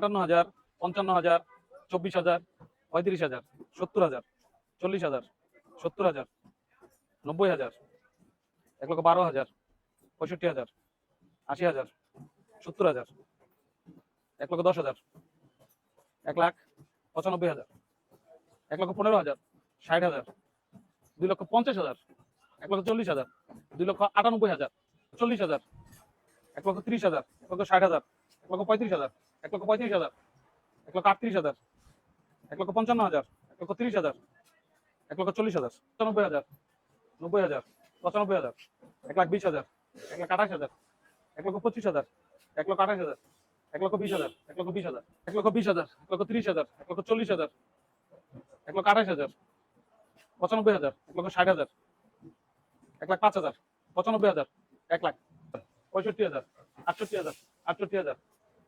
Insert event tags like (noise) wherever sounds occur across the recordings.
আটান্ন হাজার, পঞ্চান্ন হাজার, চব্বিশ হাজার, পঁয়ত্রিশ হাজার, সত্তর হাজার, চল্লিশ হাজার, সত্তর হাজার, নব্বই হাজার, এক লক্ষ বারো হাজার, পঁয়ষট্টি হাজার, আশি হাজার, সত্তর হাজার, এক লক্ষ দশ হাজার, এক লাখ পঁচানব্বই হাজার, এক লক্ষ পনেরো হাজার, ষাট হাজার, দুই লক্ষ পঞ্চাশ হাজার, এক লক্ষ চল্লিশ হাজার, দুই লক্ষ আটানব্বই হাজার, চল্লিশ হাজার, এক লক্ষ ত্রিশ হাজার, এক লক্ষ ষাট হাজার, এক লক্ষ পঁয়ত্রিশ হাজার এক লক্ষ পঁয়ত্রিশ হাজার এক লক্ষ আটত্রিশ হাজার এক লক্ষ পঞ্চান্ন হাজার এক লক্ষ তিরিশ হাজার এক লক্ষ চল্লিশ হাজার পঁচানব্বই হাজার নব্বই হাজার পঁচানব্বই হাজার এক লাখ বিশ হাজার এক লাখ আঠাশ হাজার এক লক্ষ পঁচিশ হাজার এক লক্ষ আঠাশ হাজার এক লক্ষ বিশ হাজার এক লক্ষ বিশ হাজার এক লক্ষ বিশ হাজার এক লক্ষ তিরিশ হাজার এক লক্ষ চল্লিশ হাজার এক লক্ষ আঠাশ হাজার পঁচানব্বই হাজার এক লক্ষ ষাট হাজার এক লাখ পাঁচ হাজার পঁচানব্বই হাজার এক লাখ পঁয়ষট্টি হাজার আটষট্টি হাজার আটষট্টি হাজার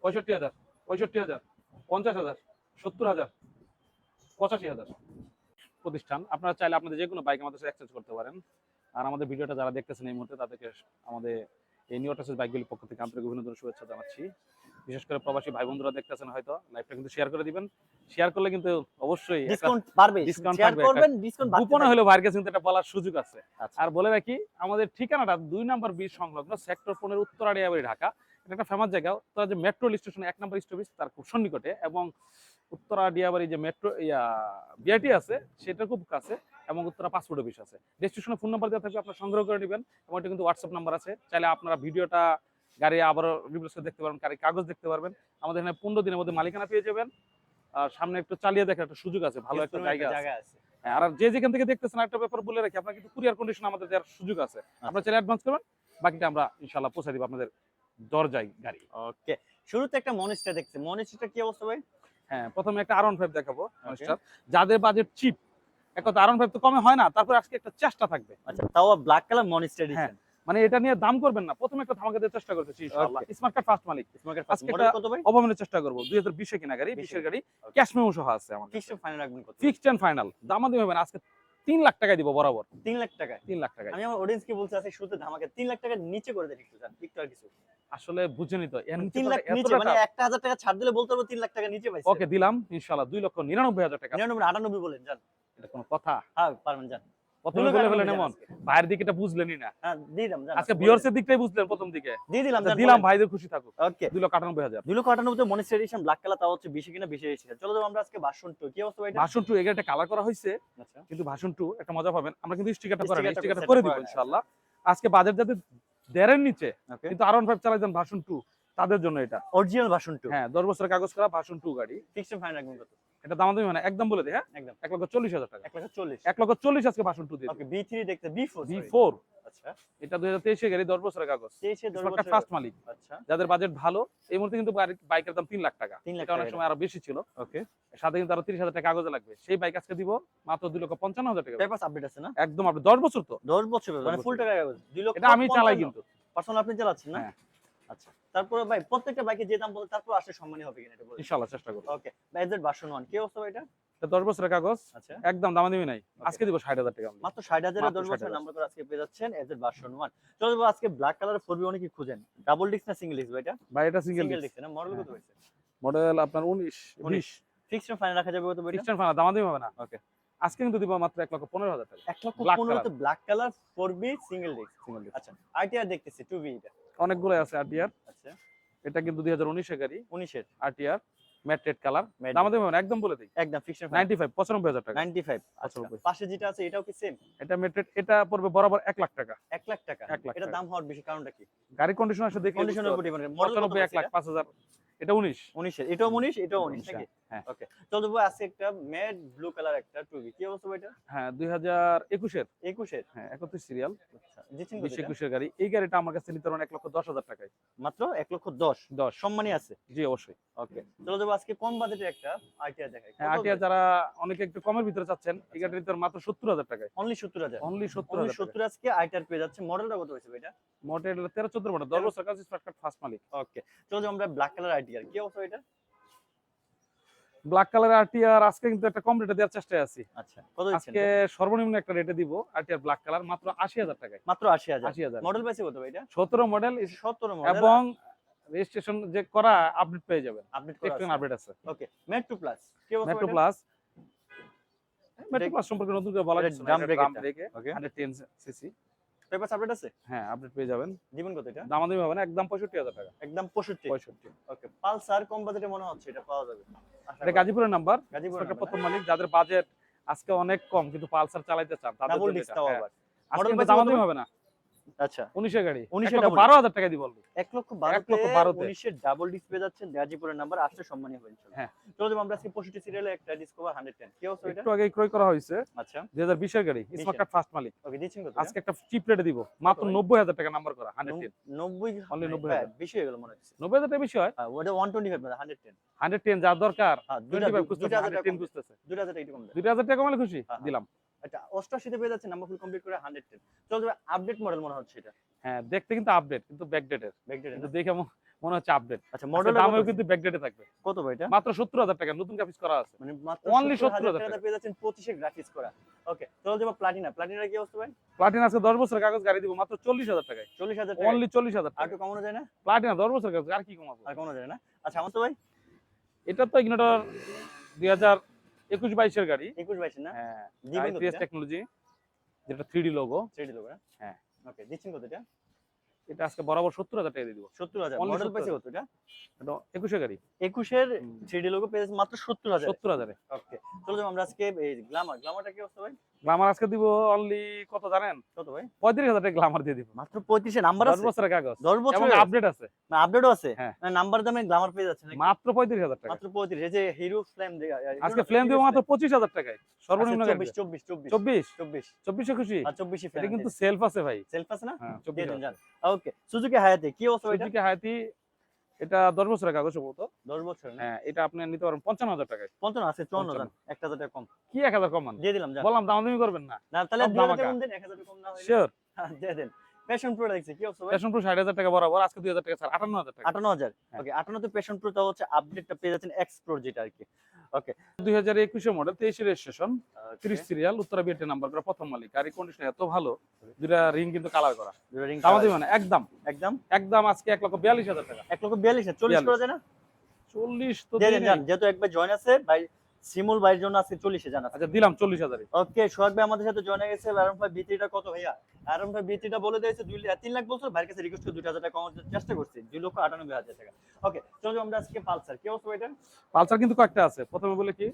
পঁয়ষট্টি হাজার পঁয়ষট্টি হাজার পঞ্চাশ হাজার সত্তর হাজার পঁচাশি হাজার। প্রতিষ্ঠান আপনারা চাইলে আপনাদের যে কোনো বাইক আমাদের সাথে এক্সচেঞ্জ করতে পারেন। আর আমাদের ভিডিওটা যারা দেখতেছেন এই মুহূর্তে তাদেরকে আমাদের এই নিউ টেসেস বাইকগুলির পক্ষ থেকে আন্তরিক অভিনন্দন শুভেচ্ছা জানাচ্ছি। বিশেষ করে প্রবাসী ভাই বন্ধুরা দেখতেছেন হয়তো লাইভটা কিন্তু শেয়ার করে দিবেন। শেয়ার করলে কিন্তু অবশ্যই ডিসকাউন্ট discount শেয়ার করবেন ডিসকাউন্ট গোপনে হলেও বাইরের কাছে কিন্তু এটা বলার সুযোগ আছে। আচ্ছা। আর বলে রাখি আমাদের ঠিকানাটা দুই নম্বর বিশ সংলগ্ন সেক্টর পনেরো উত্তর আড়িয়াবাড়ি ঢাকা। এটা একটা ফেমাস জায়গা। তার যে মেট্রো স্টেশন এক নম্বর স্টপেজ তার খুব সন্নিকটে এবং উত্তরা ডিয়াবাড়ি যে মেট্রো ইয়া বিআরটি আছে সেটা খুব কাছে এবং উত্তরা পাসপোর্ট অফিস আছে। রেজিস্ট্রেশনে ফোন নাম্বার দেওয়া থাকবে আপনারা সংগ্রহ করে নেবেন এবং এটা কিন্তু হোয়াটসঅ্যাপ নাম্বার আছে। চাইলে আপনারা ভিডিওটা গাড়ি আবারও রিপ্লেস করে দেখতে পারবেন গাড়ির কাগজ দেখতে পারবেন। আমাদের এখানে পনেরো দিনের মধ্যে মালিকানা পেয়ে যাবেন। আর সামনে একটু চালিয়ে দেখার একটা সুযোগ আছে ভালো একটা জায়গা আছে। হ্যাঁ, আর যে যেখান থেকে দেখতেছেন একটা ব্যাপার বলে রাখি আপনার কিন্তু কুরিয়ার কন্ডিশন আমাদের দেওয়ার সুযোগ আছে। আপনারা চাইলে অ্যাডভান্স করবেন বাকিটা আমরা ইনশাল্লাহ পৌঁছে দিব আপনাদের দরজায় গাড়ি। ওকে শুরুতে একটা মনিস্টার দেখছি। কি অবস্থা ভাই? হ্যাঁ প্রথমে একটা আর ফাইভ দেখাবো Monster। যাদের বাজেট চিপ এক কথা আর ফাইভ তো কমে হয় না তারপর আজকে একটা চেষ্টা থাকবে। আচ্ছা তাও ব্ল্যাক কালার মনিস্টার হ্যাঁ, মানে এটা নিয়ে দাম করবেন না। প্রথমে একটা ধামাকা দেওয়ার চেষ্টা করতেছি ইনশাআল্লাহ। স্মার্ট কার্ড ফার্স্ট মালিক। স্মার্টের আজকে মডেল একটা- কত ভাই? অবমানের চেষ্টা করব। দুই হাজার বিশে কিনা গাড়ি 20 বিশের গাড়ি ক্যাশ মেমো সহ আছে আমার ফিক্সড ফাইনাল রাখবেন কত? ফিক্সড এন্ড ফাইনাল দামা দিবে না আজকে তিন লাখ টাকা দিব বরাবর। তিন লাখ টাকা তিন লাখ টাকা আমি আমার অডিয়েন্স কে বলতে আছি শুরুতে ধামাকে তিন লাখ টাকা নিচে করে দেন একটু স্যার একটু আর কিছু। আসলে বুঝেনি তো তিন নিচে 3 লাখ নিচে মানে একটা হাজার টাকা ছাড় দিলে বলতে পারব তিন লাখ টাকা নিচে পাইছি। ওকে দিলাম ইনশাআল্লাহ দুই লক্ষ নিরানব্বই হাজার টাকা। 99 98 বলেন জান এটা কোনো কথা? হ্যাঁ পারবেন জান প্রথমে বলে ফেলেন এমন? আজকে। ভাইয়ের দিকে বুঝলেনই না। হ্যাঁ আজকে ভিউয়ার্সের দিকটাই বুঝলেন প্রথম দিকে। দিয়ে দিলাম আচ্ছা, দিলাম ভাইদের খুশি থাকুক। ওকে। দুই লক্ষ আটানব্বই হাজার। দুই লক্ষ আটানব্বই মনিস্টার এডিশন ব্ল্যাক কালার তাও হচ্ছে বেশি কিনা বেশি এসেছে চলো যাব আমরা আজকে ভাষণ টু কি অবস্থা ভাই? ভাষণ টু এগারোটা কালার করা হয়েছে আচ্ছা। কিন্তু ভাষণ টু একটা মজা পাবেন। আমরা কিন্তু স্টিকারটা করে Sticker টা স্টিকারটা করে দিব ইনশাআল্লাহ। আজকে বাজার যাদের দেড়ের নিচে কিন্তু আর ফাইভ চালাই দেন ভাষণ টু তাদের জন্য এটা। অরিজিনাল ভাষণ টু হ্যাঁ দশ বছরের কাগজ করা ভাষণ টু গাড়ি। ফিক্সড ফাইনাল রাখবেন কত? এটা দাম দামি মানে একদম বলে দিই হ্যাঁ? একদম। এক লক্ষ চল্লিশ হাজার টাকা। এক লাখ চল্লিশ। এক লক্ষ চল্লিশ আজকে ভাষণ টু দিয়ে ওকে বি থ্রি দেখতে বি ফোর বি ফোর আচ্ছা। এটা দুই হাজার তেইশে গাড়ি দশ বছরের কাগজ। বছর ফার্স্ট মালিক। আচ্ছা। যাদের বাজেট ভালো এই মুহূর্তে কিন্তু বাইকের দাম তিন লাখ টাকা। তিন লাখ এটা অনেক সময় আরও বেশি ছিল। ওকে সাথে কিন্তু আরও তিরিশ হাজার টাকা কাগজে লাগবে। সেই বাইক আজকে দিব মাত্র দুই লক্ষ পঞ্চান্ন হাজার টাকা। পেপারস আপডেট আছে না? একদম আপনি দশ বছর তো। দশ বছর মানে ফুল টাকা কাগজ। দুই লক্ষ এটা আমি চালাই কিন্তু। পার্সোনাল আপনি চালাচ্ছেন না? হ্যাঁ। আচ্ছা। তারপরে ভাই প্রত্যেকটা বাইকে যে দাম বলে তারপর আসলে সম্মানী হবে কিনা এটা বলুন। ইনশাল্লাহ চেষ্টা করব। ওকে বাইজের ভার্সন ওয়ান কি অবস্থা এটা? দশ বছরের কাগজ। আচ্ছা। একদম দামা দিবি নাই আজকে দিব ষাট হাজার টাকা মাত্র ষাট মাত্র দশ 60,000 বছর নাম্বার করে আজকে পেয়ে যাচ্ছেন এজের ভার্সন ওয়ান চলো আজকে ব্ল্যাক কালার ফোর বি অনেকে খুঁজেন? ডাবল ডিস্ক না সিঙ্গেল ডিস্ক এটা? ভাই এটা সিঙ্গেল ডিস্ক না? মডেল কত হয়েছে? মডেল আপনার উনিশ উনিশ। ফিক্সড ফাইনাল রাখা যাবে কত খ্রিস্টান ফানা দামা দিবি হবে না। Okay. আজকে কিন্তু দিব মাত্র এক লক্ষ পনেরো হাজার টাকা। এক লক্ষ পনেরোতে black colour four B single disc single আচ্ছা আইটিআর দেখতেছি টু বি এটা। অনেকগুলো আছে আরটিআর আচ্ছা। এটা কিন্তু 2019 এর গাড়ি। 19 এর আরটিআর ম্যাট রেড কালার দাম দেব একদম বলে দেই। একদম ফিক্সড নাইনটি ফাইভ পঁচানব্বই হাজার টাকা। নাইনটি ফাইভ আচ্ছা পাশে যেটা আছে এটাও কি সেম এটা ম্যাট রেড এটা পড়বে বরাবর 1 লাখ টাকা। 1 লাখ টাকা। এক লাখ এটা দাম হওয়ার বেশি কারণটা কি? গাড়ি কন্ডিশন আছে দেখে কন্ডিশনের উপর ডিপেন্ড করে। মডেল পঁচানব্বই এক লাখ পাঁচ হাজার। এটা উনিশ। উনিশের। এটাও উনিশ এটাও উনিশ নাকি? হ্যাঁ। ওকে। চলো যাব আজকে একটা ব্লু কালার একটা টুবি। কি অবস্থা এটা হ্যাঁ দুই হাজার একুশের। একুশের? হ্যাঁ একত্রিশ সিরিয়াল। আচ্ছা একুশের গাড়ি। এই গাড়িটা আমার কাছে নিতে পারবেন এক লক্ষ দশ হাজার টাকায়। মাত্র এক লক্ষ দশ? দশ। সম্মানী আছে? জি অবশ্যই। ওকে। চলো আজকে কম বাজেটের একটা দেখাই। হ্যাঁ যারা অনেকে একটু কমের ভিতরে চাচ্ছেন এই গাড়িটা নিতে মাত্র সত্তর হাজার টাকায়। অনলি সত্তর হাজার? অনলি সত্তর অনলি হাজার সত্তর আজকে আইটিআর পেয়ে যাচ্ছে। মডেলটা কত হয়েছে এটা মডেল তেরো চোদ্দ মডেল দশ বছর কাছে ফার্স্ট মালিক। ওকে। চলো আমরা ব্ল্যাক কালার আইটিআর কি অবস্থা এটা ব্ল্যাক কালার আরটিআর আজকে কিন্তু একটা কম রেটে দেওয়ার চেষ্টায় আছি। আচ্ছা কত আজকে সর্বনিম্ন একটা রেটে দিব আরটিআর ব্ল্যাক কালার মাত্র আশি হাজার টাকায়। মাত্র আশি হাজার। আশি হাজার। মডেল পাইছে কত ভাই এটা সতেরো মডেল সতেরো মডেল এবং রেজিস্ট্রেশন যে করা আপডেট পেয়ে যাবেন। আপডেট করা আপডেট আছে। ওকে মেট্রো প্লাস কি অবস্থা মেট্রো? প্লাস মেট্রো প্লাস সম্পর্কে নতুন করে বলা drum ড্রাম এটা। ওকে 110 সিসি পেপারস আপডেট আছে? হ্যাঁ আপডেট পেয়ে যাবেন। জীবন কত এটা? দামাদামি হবে না একদম 65000 টাকা। একদম 65 65 ওকে পালসার কম বাজেটে মনে হচ্ছে এটা পাওয়া যাবে। এটা গাজীপুরের নাম্বার গাজীপুর সরকার প্রথম মালিক যাদের বাজেট আজকে অনেক কম কিন্তু পালসার চালাইতে চান তাদের জন্য এটা। হ্যাঁ। আবার। দামাদামি হবে না। আচ্ছা। 19 গাড়ি। 19 19 এর লক্ষ double 12000 টাকা দিব বলবি এক লক্ষ এক লক্ষ বারোতে। বারোতে। উনিশের ডাবল ডিস্ক যাচ্ছেন গাজীপুরের নাম্বার আসতে সম্মানী হয়েছিল হ্যাঁ। চলো যাব আমরা আজকে পঁয়ষট্টি সিরিয়ালে একটা ডিসকভার হান্ড্রেড টেন কি অবস্থা একটু আগে ক্রয় করা হয়েছে। আচ্ছা। 2020 এর গাড়ি স্মার্ট কার্ড ফার্স্ট মালিক। ওকে দিচ্ছেন আজকে একটা চিপ রেটে দিব। মাত্র ভাই? 90000 টাকা নাম্বার করা 110 নব্বই Only হ্যাঁ, 90,000 বেশি হয়ে গেল মনে হচ্ছে। 90000 টাকা বেশি হয়? ওটা one twenty five hundred ten 110 যার দরকার হ্যাঁ দুইটা 25 খুঁজতেছে দুইটা হাজার টাকা 110 খুঁজতেছে। হাজার টাকা একটু কম দেয় 2000 টাকা কমালে খুশি। দিলাম। আচ্ছা অষ্টাশিতে পেয়ে যাচ্ছে নাম্বার ফুল কমপ্লিট করে হান্ড্রেড টেন চলো যাবে আপডেট মডেল মনে হচ্ছে এটা। হ্যাঁ দেখতে কিন্তু আপডেট কিন্তু ব্যাকডেটের ব্যাকডেট কিন্তু দেখে মনে হচ্ছে আপডেট আচ্ছা মডেল মডেল দামেও কিন্তু ব্যাকডেটে থাকবে। কত ভাই এটা? মাত্র 70000 টাকা নতুন কাপিস করা আছে। মানে মাত্র Only 70,000 70,000 টাকা। পেয়ে যাচ্ছেন পঁচিশে গ্রাফিক্স করা। ওকে চলো যাব প্লাটিনা প্লাটিনার কি অবস্থা ভাই? প্লাটিনা আজকে 10 বছরের কাগজ গাড়ি দিব মাত্র 40000 টাকায়। চল্লিশ হাজার টাকা অনলি 40000 আর টাকা একটু কমানো যায় না? প্লাটিনা 10 বছরের কাগজ আর কি কমাবো? আর কমানো যায় না? আচ্ছা আমার তো ভাই? এটা তো ইগনোটর 2021 22 বাইশের গাড়ি। একুশ বাইশের না? হ্যাঁ টেকনোলজি যেটা 3D লোগো থ্রি লোগো হ্যাঁ। ওকে দিচ্ছেন কত এটা? এটা আজকে বরাবর 70000 টাকা দিয়ে দিব। সত্তর হাজার। মডেল 70,000 পাইছে কত এটা? একুশে গাড়ি। একুশের থ্রি ডি লোগো পেয়েছে মাত্র সত্তর হাজার। সত্তর হাজারে। ওকে চলো আমরা আজকে এই গ্লামার গ্লামারটা কি অবস্থা ভাই? গ্লামার আজকে দিব অনলি কত জানেন? কত ভাই? 35000 টাকা গ্লামার দিয়ে দিব। মাত্র পঁয়ত্রিশে নাম্বার 10 আছে? বছরের কাগজ। দশ বছর আপডেট আছে। আপডেটও আছে? হ্যাঁ। নাম্বার দামে গ্লামার পেয়ে যাচ্ছে? মাত্র 35000 টাকা। মাত্র পঁয়ত্রিশ এই যে হিরো ফ্লেম আজকে ফ্লেম দিব মাত্র 25000 টাকায়। সর্বনিম্ন গাড়ি চব্বিশ চব্বিশ চব্বিশ? 24 চব্বিশ 24 খুশি চব্বিশে এটা কিন্তু সেলফ আছে ভাই। সেলফ আছে না? দিয়ে 24 দেন যান। ওকে সুজুকি হায়াতে কি অবস্থা সুজুকি হায়াতি এটা 10 বছরের কাগজ সম্ভবত দশ বছর হ্যাঁ এটা আপনি নিতে পারেন 55000 টাকা পঞ্চান্ন আছে চুয়ান্ন পঞ্চান্ন। যান এক হাজার টাকা কম। কি এক 1000 কম দিয়ে দিলাম বললাম বললাম দামাদামি করবেন না। না তাহলে হাজার এক হাজার কম না শিওর (laughs) দিয়ে দেন। প্যাশন প্রো দেখছি কি অবস্থা ভাই? ফ্যাশন প্রো 60000 টাকা বরাবর আজকে 2000 টাকা স্যার 58000 টাকা। আটান্ন হাজার? হ্যাঁ। ওকে প্যাশন প্রো তা হচ্ছে আপডেটটা পেয়ে যাচ্ছেন এক্স প্রো যেটা আর কি। 2021 এর model 23 registration 30 serial Uttara BAT number করা প্রথম মালিক। আর এই কন্ডিশন এত ভালো দুইটা রিং কিন্তু কালার করা। রিং দামাদামি মানে একদম। একদম? একদম আজকে 1 লক্ষ 42000 টাকা। এক লক্ষ বিয়াল্লিশ চল্লিশ 42 করা যায় না? 40 তো দেন যেহেতু একবার জয়েন আছে ভাই সিমুল ভাইয়ের জন্য আজকে চল্লিশে জানা আচ্ছা দিলাম 40000 এ ওকে সোহাগ ভাই আমাদের সাথে জয়েন গেছে। আরম ভাই বিটিটা কত ভাইয়া? আরম ভাই বিটিটা বলে দিয়েছে দুই তিন লাখ বলছো ভাইয়ের কাছে রিকোয়েস্ট করে দুই হাজার টাকা কমানোর চেষ্টা করছি। দুই লক্ষ আটানব্বই হাজার টাকা। ওকে চলো আমরা আজকে পালসার। কি অবস্থা এটা পালসার কিন্তু কয়েকটা আছে। প্রথমে বলে কি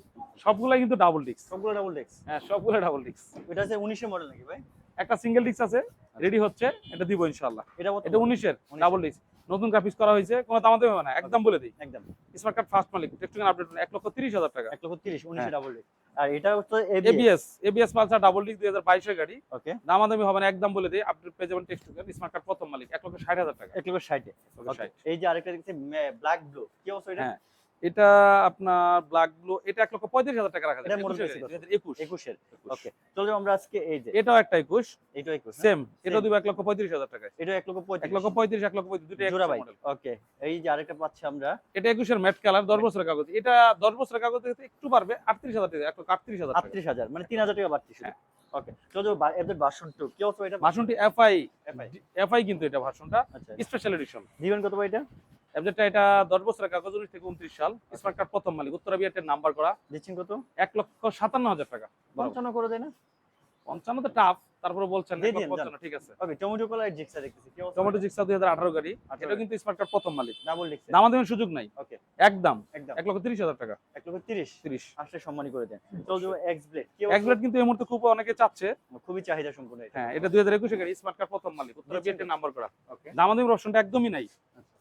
সবগুলাই কিন্তু ডাবল ডিস্ক সবগুলো ডাবল ডেক্স হ্যাঁ সবগুলো ডাবল ডিস্ক এটা হচ্ছে উনিশে মডেল নাকি ভাই? একটা সিঙ্গেল ডিস্ক আছে রেডি হচ্ছে এটা দিব ইনশাআল্লাহ। এটা এটা 19 এর 19 ডাবল ডিস্ক নতুন গ্রাফিক্স করা হয়েছে কোনো দামাদামি হবে না একদম বলে দিই। একদম। স্মার্ট কার্ড ফার্স্ট মালিক টেকটন আপডেট এক লক্ষ 30000 টাকা। এক লক্ষ তিরিশ উনিশে হ্যাঁ। ডাবল ডেক্স আর এটা হচ্ছে ABS ABS Pulsar double disc 2022 এর গাড়ি। ওকে দামাদামি হবে না একদম বলে দিই আপডেট পেয়ে যাবেন টেক্সট স্মার্ট কার্ড প্রথম মালিক এক লক্ষ 60000 টাকা। এক লক্ষ ষাটে। 1 লক্ষ 60 এই যে আরেকটা দেখছি ব্ল্যাক ব্লু কি অবস্থা এটা? হ্যাঁ। এটা আপনার ব্ল্যাক ব্লু এটা 1 লক্ষ 35000 টাকা রাখা এটা যাবে model 21 ছিল। 2021 একুশের। ওকে চলো আমরা আজকে এই যে। এটাও একটা 21 এইটা একুশ সেম Same। দিব 1 লক্ষ 35000 টাকায়। এটা এক লক্ষ 1 পঁয়ত্রিশ লক্ষ 35 1 লক্ষ 35 দুটো জোড়া 21 ভাই ওকে। এই যে আরেকটা পাচ্ছি আমরা। এটা 21 এর ম্যাট কালার 10 বছরের কাগজ। এটা 10 বছরের কাগজ থেকে একটু বাড়বে 38000 টাকা 1 লক্ষ 38000 টাকা। আটত্রিশ হাজার মানে তিন হাজার টাকা বাড়তি হ্যাঁ। ওকে চলো বা- এদের বাসন টু কি অবস্থা এটা? ভার্সনটি এফআই এফআই কিন্তু এটা ভার্সনটা স্পেশাল এডিশন দিবেন কত এটা? এফজেডটা এটা 10 বছরের কাগজ 19 থেকে 29 সাল। স্মার্ট কার্ড প্রথম মালিক। উত্তরা বিয়াটের নাম্বার করা। দিচ্ছেন কত? 1 লক্ষ 57000 টাকা। পঞ্চান্ন করে দেয় না? 55 তো টাফ তারপরে বলছেন দিয়ে 1 লক্ষ দিন, 55 ঠিক আছে। ওকে টমেটো কলার জিক্সা দেখতেছি। কি অবস্থা? টমেটো জিক্সা 2018 গাড়ি। এটা কিন্তু স্মার্ট কার্ড প্রথম মালিক। ডাবল ডিক্সা দামাদামের সুযোগ নাই। ওকে। একদম। একদম। 1 লক্ষ 30000 টাকা। এক লক্ষ তিরিশ। 30 আসলে সম্মানী করে দেন। এক্স ব্লেড কি এক ব্লেড কিন্তু এই মুহূর্তে খুব অনেকে চাচ্ছে। খুবই চাহিদা সম্পূর্ণ হ্যাঁ এটা 2021 এর গাড়ি। স্মার্ট কার্ড প্রথম মালিক। উত্তরা দিচ্ছেন নাম্বার করা। ওকে। অপশনটা একদমই নাই।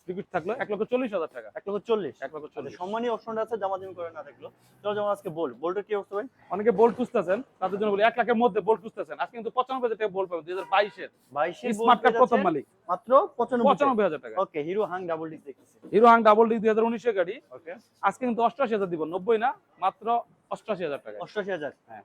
টিকিট থাকল 1 লক্ষ 40000 টাকা। এক লক্ষ চল্লিশ। 1 লক্ষ আচ্ছা 40 সম্মানী অপশনটা আছে জামা দামি করে না থাকল চলো যেমন আজকে বোল্ট বোল্টের কি অবস্থা ভাই? অনেকে বোল্ট খুঁজতেছেন তাদের জন্য বলি 1 লাখের মধ্যে বোল্ট খুঁজতেছেন। আজকে কিন্তু 95000 টাকা বোল্ট পাবেন 2022 এর বাইশে। স্মার্ট কার্ড প্রথম মালিক। মাত্র পঁচানব্বই 95000 টাকা। ওকে হিরো হাং ডাবল ডিক্স দেখতেছি। হিরো হাং ডাবল ডি 2019 এর গাড়ি। ওকে আজকে কিন্তু 88000 দিব 90 না মাত্র 88000 টাকা অষ্টআশি হাজার হ্যাঁ।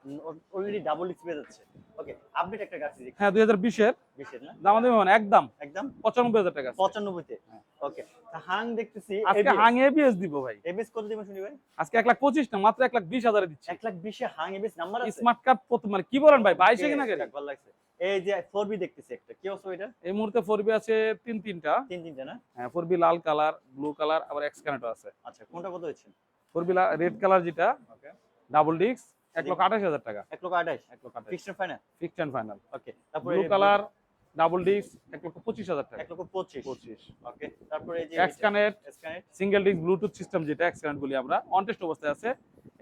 অলরেডি ডাবল যাচ্ছে। ওকে আপডেট একটা দেখি। হ্যাঁ 2020 এর বিশের। না? দাম দেবে মানে একদম। একদম? 95000 টাকা পঁচানব্বইতে? হ্যাঁ। ওকে হাং দেখতেছি আজকে হাং এবিএস দিব ভাই। এবিএস কত দিবেন শুনি ভাই? আজকে 1 লাখ 25 না মাত্র 1 লাখ 20 হাজারে দিচ্ছি। এক লাখ বিশে হাং এবিএস নাম্বার আছে? স্মার্ট কার্ড মানে কি বলেন ভাই 22 এ কিনা গাড়ি ভালো লাগছে। এই যে ফোর বি দেখতেছি একটা কি অবস্থা এটা এই মুহূর্তে ফোর বি আছে তিন তিনটা। তিন তিনটা না? ফোর বি লাল কালার ব্লু কালার আবার এক্স কানেক্টর আছে। আচ্ছা কোনটা কত হচ্ছে ফোর বি রেড কালার যেটা ওকে ডাবল ডিস্ক এক লক্ষ আঠাশ হাজার টাকা। এক লক্ষ আঠাশ। এক লক্ষ final fixed and final okay তারপরে ব্লু কালার ডাবল ডিস্ক এক লক্ষ পঁচিশ হাজার টাকা। এক লক্ষ পঁচিশ। পঁচিশ। ওকে তারপরে এই যে এক্স কানেক্ট স্ক্যানেট সিঙ্গেল ডিস্ক ব্লুটুথ সিস্টেম যেটা এক্স কানেক্ট বলি আমরা অন টেস্ট অবস্থায় আছে।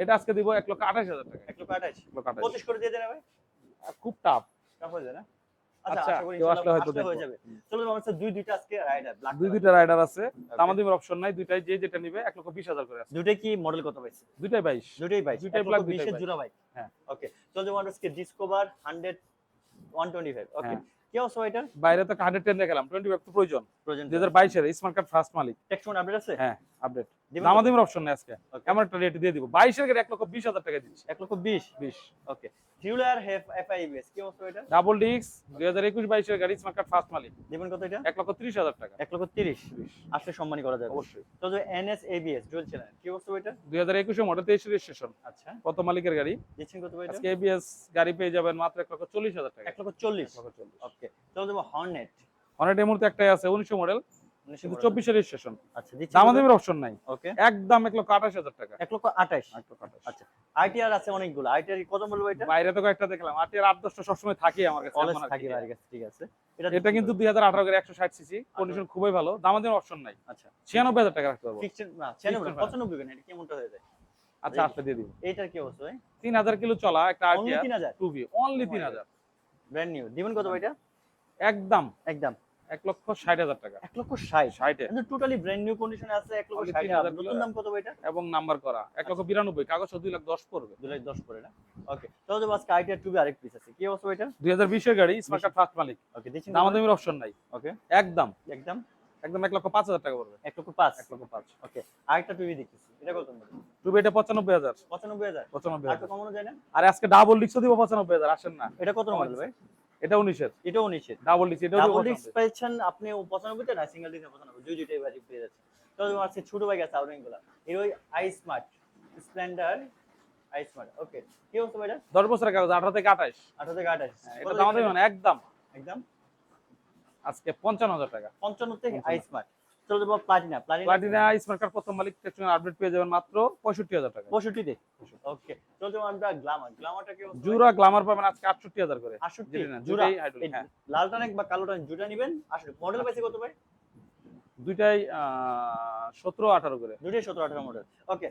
এটা আজকে দিব এক লক্ষ আঠাশ হাজার টাকা। এক লক্ষ আঠাশ। লক্ষ আঠাশ। পঁচিশ করে দিয়ে দেন ভাই। খুব টাফ টাফ হয়ে যায় না? আচ্ছা, আচ্ছা আশা করি কেউ আসলে হয়তো হয়ে যাবে। চলো আমার কাছে দুই দুইটা আজকে রাইডার ব্ল্যাক দুই দুইটা রাইডার আছে। অপশন নাই দুইটাই যে যেটা নেবে লক্ষ হাজার করে আছে। দুইটাই কি মডেল কত পাইছে? দুইটাই ব্ল্যাক জোড়া ভাই হ্যাঁ। ওকে চলো ডিসকভার ফাইভ ওকে। কি অবস্থা এটার? বাইরে তো দেখালাম তো প্রয়োজন। স্মার্ট কার্ড ফার্স্ট মালিক। টেক্সট আপডেট আছে? হ্যাঁ আপডেট কত? অপশন নেই আজকে। এমন একটা রেট দিয়ে দিব। বাইশের গাড়ি এক লক্ষ বিশ হাজার টাকা দিচ্ছি এক লক্ষ বিশ? বিশ। ওকে টিউলার হেফ এফআইবিএস কি অবস্থা এটা? ডাবল গাড়ি স্মার্ট কার্ড ফার্স্ট মালিক। দিবেন কত এটা? এক লক্ষ ত্রিশ হাজার টাকা। এক লক্ষ তিরিশ? বিশ আসলে সম্মানী করা যাবে। অবশ্যই। তো যে এনএস এবিএস ডুয়েল চ্যানেল কি অবস্থা এটা? দুই হাজার একুশে মডেল তেইশ রেজিস্ট্রেশন আচ্ছা। কত মালিকের গাড়ি? দিচ্ছেন কত এটা? আজকে এবিএস গাড়ি পেয়ে যাবেন মাত্র এক লক্ষ চল্লিশ হাজার টাকা। এক লক্ষ চল্লিশ। এক লক্ষ চল্লিশ। ওকে চলো যাব হর্নেট অনেক এই মুহূর্তে একটাই আছে উনিশশো মডেল কিন্তু চব্বিশের রেজিস্ট্রেশন আচ্ছা দিচ্ছি অপশন নাই। ওকে। একদম এক লক্ষ আঠাশ হাজার টাকা। এক লক্ষ আঠাশ। এক লক্ষ আঠাশ। আচ্ছা আইটিআর আছে অনেকগুলো। আইটিআর কত বলব এটা? বাইরে তো কয়েকটা দেখলাম। আট দশটা সবসময় থাকে আমার কাছে কলেজ এখন আর থাকি কি। বাইরের কাছে ঠিক আছে। এটা কিন্তু দুই হাজার আঠারো একশো ষাট সিসি কন্ডিশন খুবই ভালো। দামাদের অপশন নাই। আচ্ছা। ছিয়ানব্বই হাজার টাকা রাখতে পারব না ছিয়ানব্বই পঁচানব্বই এটা কেমনটা হয়ে যায়? আচ্ছা দিয়ে দিব। কি অবস্থা ভাই? তিন হাজার কিলো চলা একটা তিন হাজার? টু ভি অনলি Oh তিন হাজার। ব্র্যান্ড নিউ দিবেন কত ভাই এটা? একদম। একদম। এক লক্ষ ষাট হাজার টাকা। এক লক্ষ ষাট। ষাটে টোটালি ব্র্যান্ড নিউ কন্ডিশনে আছে এক লক্ষ ষাট 3,000 নতুন দাম কত এটা? এবং নাম্বার করা। এক লক্ষ বিরানব্বই কাগজ দুই লাখ দশ পড়বে। দুই লাখ দশ করে না? ওকে আইটিআর টুবি আরেক পিস আছে। কি অবস্থা এটা দুই হাজার বিশের গাড়ি স্মার্ট কার্ড ফার্স্ট মালিক। ওকে দামাদামের অপশন নাই। ওকে একদম। একদম? একদম এক লক্ষ পাঁচ হাজার টাকা পড়বে। এক লক্ষ পাঁচ? এক লক্ষ পাঁচ। ওকে আরেকটা টুবি দেখতেছি। এটা কত এটা পঁচানব্বই হাজার। পঁচানব্বই হাজার? পঁচানব্বই হাজার। কমানো যায় না আর আজকে ডাবল ডিস্কও দিব পঁচানব্বই হাজার আসেন না। এটা কত মডেল ভাই? এটা উনিশের এটাও নিচে ডাবল ডিস্ক ডাবল ডিস্ক পেয়েছেন আপনি পঁচানব্বইতে না সিঙ্গেল ডিস্ক পঁচানব্বই। দুই দুইটাই বাজি পেয়ে যাচ্ছে। তো আজকে ছোট বাইক আছে আউরিংগুলা। এর ওই I smart Splendor I smart okay কি অবস্থা ভাই এটা দশ বছরের কাগজ আঠারো থেকে আঠাশ। আঠারো থেকে আঠাশ। এটা দাম দেবেন একদম। একদম? আজকে পঞ্চান্ন হাজার টাকা। পঞ্চান্ন থেকে আই স্মার্ট চলো যাব প্লাটিনা প্লাটিনা স্মার্ট কার্ড প্রথম মালিক আপডেট পেয়ে যাবেন মাত্র পঁয়ষট্টি হাজার টাকা। পঁয়ষট্টিতে? ওকে চলো যাব আমরা গ্লামার গ্লামারটা কি জুরা গ্লামার পাবেন আজকে আটষট্টি হাজার করে। আটষট্টি? জি না, জুড়া দুটাই hydraulic, এই হ্যাঁ। লালটা নাকি বা কালোটা জুটা নিবেন। আসলে মডেল পাইছে কত ভাই? দুইটাই সতেরো আঠারো করে। দুটাই সতেরো আঠারো মডেল ওকে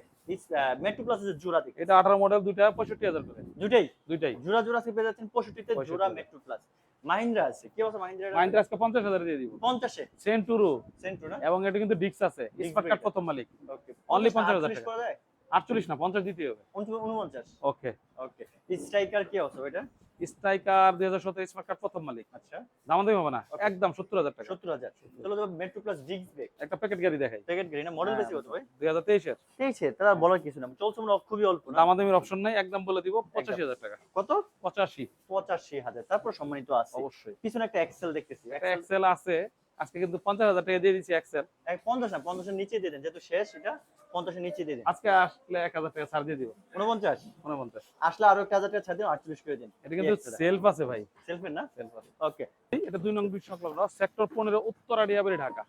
মেট্রো প্লাস জোড়া থেকে এটা আঠারো মডেল দুইটা পঁয়ষট্টি হাজার করে। দুটাই দুইটাই। জোড়া জোড়া পেয়ে যাচ্ছেন পঁয়ষট্টিতে 65 জোড়া মেট্রো প্লাস মাহিন্দ্রা আছে। কি অবস্থা মাহিন্দ্রা মাহিন্দ্রা আজকে পঞ্চাশ হাজার দিয়ে দিব। পঞ্চাশে? সেন্টুরু সেন্ট্রো না? এবং এটা কিন্তু ডিক্স আছে। স্পার্ক কার্ড প্রথম মালিক। ওকে অনলি 50,000 আটত্রিশ টাকা। করা যায়? আটচল্লিশ না পঞ্চাশ দিতে হবে। উনচ- উনপঞ্চাশ। ওকে ওকে স্ট্রাইকার কি অবস্থা এটা স্ট্রাইকার দুই হাজার সতেরো স্মার্ট কার্ড প্রথম মালিক। আচ্ছা। দাম দেবে হবে না। একদম সত্তর হাজার টাকা। সত্তর হাজার। চলো তো মেট্রো প্লাস ডিস্ক ব্রেক একটা প্যাকেট গাড়ি দেখাই। প্যাকেট গাড়ি না? মডেল হ্যাঁ। বেশি কত ভাই? দুই হাজার তেইশের। তেইশে তারা বলার কিছু না। চলছে মনে খুবই অল্প না? দামাদামির অপশন নাই একদম বলে দিব পঁচাশি হাজার টাকা। কত? পঁচাশি। পঁচাশি হাজার। তারপর সম্মানিত আছে। অবশ্যই। পিছনে একটা এক্সেল দেখতেছি। একটা এক্সেল আছে। আজকে কিন্তু পঞ্চাশ হাজার টাকা দিয়ে দিচ্ছি এক্সেল এক পঞ্চাশ না পঞ্চাশের নিচে দিয়ে দেন যেহেতু শেষ এটা পঞ্চাশের নিচে দিয়ে দেন। আজকে আসলে এক হাজার টাকা ছাড় দিয়ে দিব। উনপঞ্চাশ উনপঞ্চাশ আসলে আরও একটা হাজার টাকা ছাড় দিন আটচল্লিশ করে দিন। এটা কিন্তু সেলফ আছে ভাই। সেলফের না? সেলফ আছে। ওকে এটা দুই নং বিশ সংলগ্ন সেক্টর পনেরো উত্তর আড়িয়াবাড়ি ঢাকা।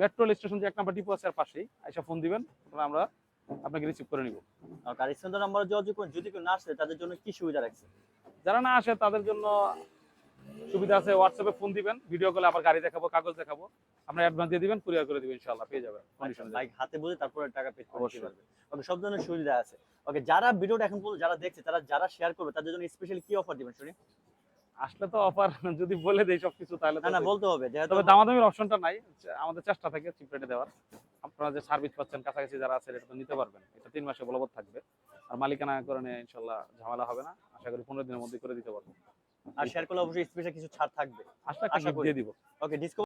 মেট্রো স্টেশন যে এক নাম্বার ডিপো আছে আর পাশেই আইসা ফোন দিবেন আমরা আপনাকে রিসিভ করে নিব। আর স্ক্রিন নাম্বার যোগাযোগ করুন যদি কেউ না আসে তাদের জন্য কি সুবিধা রাখছে যারা না আসে তাদের জন্য সুবিধা আছে হোয়াটসঅ্যাপে ফোন দিবেন ভিডিও কলে আবার গাড়ি দেখাবো কাগজ দেখাবো। আমরা অ্যাডভান্স দিয়ে দিবেন কুরিয়ার করে দিবেন ইনশাআল্লাহ পেয়ে যাবেন কন্ডিশন বাইক হাতে বুঝে তারপরে টাকা পে করতে পারবে ওকে সব ধরনের সুবিধা আছে। ওকে যারা ভিডিওটা এখন পর্যন্ত যারা দেখছে তারা যারা শেয়ার করবে তাদের জন্য স্পেশালি কি অফার দিবেন শুনি? আসলে তো অফার যদি বলে দেই সবকিছু তাহলে না না বলতে হবে যেহেতু তবে দামাদামির অপশনটা নাই আমাদের চেষ্টা থাকে চিপ রেটে দেওয়ার। আপনারা যে সার্ভিস পাচ্ছেন কাছাকাছি যারা আছে এটা তো নিতে পারবেন। এটা তিন মাসে বলবৎ থাকবে। আর মালিকানা করে নিয়ে ইনশাল্লাহ ঝামেলা হবে না। আশা করি পনেরো দিনের মধ্যে করে দিতে পারব। আর শেয়ার করলে অবশ্যই স্পেশাল কিছু ছাড় থাকবে আশা করি। দিয়ে দিব ওকে ডিসকাউন্ট